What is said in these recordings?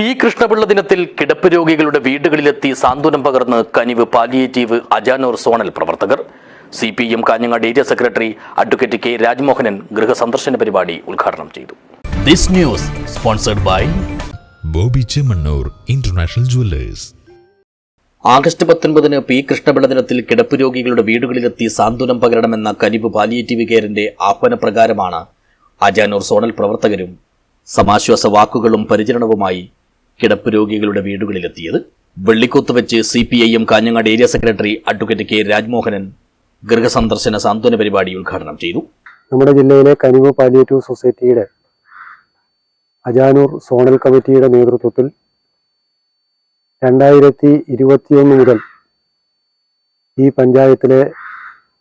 P Krishnapillai ദിനത്തിൽ കിടപ്പ് രോഗികളുടെ വീടുകളിലെത്തി സാന്ത്വനം പകർന്ന് കനിവ് പാലിയേറ്റീവ് അജാനൂർ സോണൽ പ്രവർത്തകർ. C P M Kanhangad area secretary advocate K Rajmohanan ഗൃഹസന്ദർശന പരിപാടി ഉദ്ഘാടനം ചെയ്തു. This news sponsored by Bobby Chemmanur international jewellers. August പത്തൊൻപതിന് പി കൃഷ്ണപിള്ള ദിനത്തിൽ കിടപ്പ് രോഗികളുടെ വീടുകളിലെത്തി സാന്ത്വനം പകരണമെന്ന കനിവ് പാലിയേറ്റീവ് കെയറിന്റെ ആഹ്വാനപ്രകാരമാണ് അജാനൂർ സോണൽ പ്രവർത്തകരും സമാശ്വാസ വാക്കുകളും പരിചരണവുമായി കിടപ്പ് രോഗികളുടെ വീടുകളിലെത്തിയത്. വെള്ളിക്കൂത്ത് വെച്ച് C P I M Kanhangad area secretary advocate K Rajmohanan ഗൃഹസന്ദർശന സാന്ത്വന പരിപാടി ഉദ്ഘാടനം ചെയ്തു. നമ്മുടെ ജില്ലയിലെ കനിവ് പാലിയേറ്റീവ് സൊസൈറ്റിയുടെ അജാനൂർ സോണൽ കമ്മിറ്റിയുടെ നേതൃത്വത്തിൽ രണ്ടായിരത്തി ഇരുപത്തിയൊന്ന് മുതൽ ഈ പഞ്ചായത്തിലെ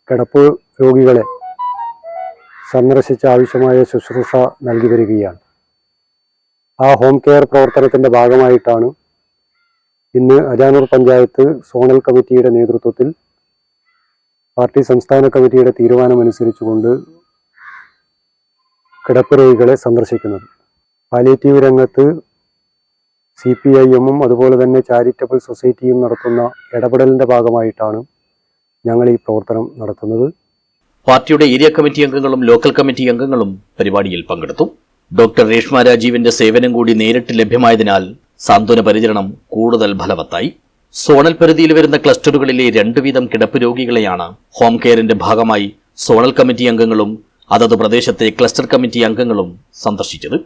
കിടപ്പ് രോഗികളെ സന്ദർശിച്ച് ആവശ്യമായ ശുശ്രൂഷ നൽകി വരികയാണ്. ആ ഹോം കെയർ പ്രവർത്തനത്തിന്റെ ഭാഗമായിട്ടാണ് ഇന്ന് അജാനൂർ പഞ്ചായത്ത് സോണൽ കമ്മിറ്റിയുടെ നേതൃത്വത്തിൽ പാർട്ടി സംസ്ഥാന കമ്മിറ്റിയുടെ തീരുമാനമനുസരിച്ചുകൊണ്ട് കിടപ്പ് രോഗികളെ സന്ദർശിക്കുന്നത്. പാലിയേറ്റീവ് രംഗത്ത് സി പി ഐ എമ്മും അതുപോലെ തന്നെ ചാരിറ്റബിൾ സൊസൈറ്റിയും നടത്തുന്ന ഇടപെടലിന്റെ ഭാഗമായിട്ടാണ് ഞങ്ങൾ ഈ പ്രവർത്തനം നടത്തുന്നത്. പാർട്ടിയുടെ ഏരിയ കമ്മിറ്റി അംഗങ്ങളും ലോക്കൽ കമ്മിറ്റി അംഗങ്ങളും പരിപാടിയിൽ പങ്കെടുത്തു. ഡോക്ടർ രേഷ്മ രാജീവിന്റെ സേവനം കൂടി നേരിട്ട് ലഭ്യമായതിനാൽ സാന്ത്വന പരിചരണം കൂടുതൽ ഫലവത്തായി. സോണൽ പരിധിയിൽ വരുന്ന ക്ലസ്റ്ററുകളിലെ രണ്ടു വീതം കിടപ്പ് രോഗികളെയാണ് ഹോം കെയറിന്റെ ഭാഗമായി സോണൽ കമ്മിറ്റി അംഗങ്ങളും അതത് പ്രദേശത്തെ ക്ലസ്റ്റർ കമ്മിറ്റി അംഗങ്ങളും സന്ദർശിച്ചത്.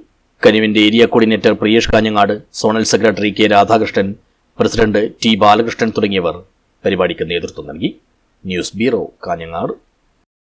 കനിവിന്റെ area coordinator Priyesh Kanhangad zonal secretary K Radhakrishnan president T Balakrishnan തുടങ്ങിയവർ പരിപാടിക്ക് നേതൃത്വം നൽകി. News bureau Kanhangad.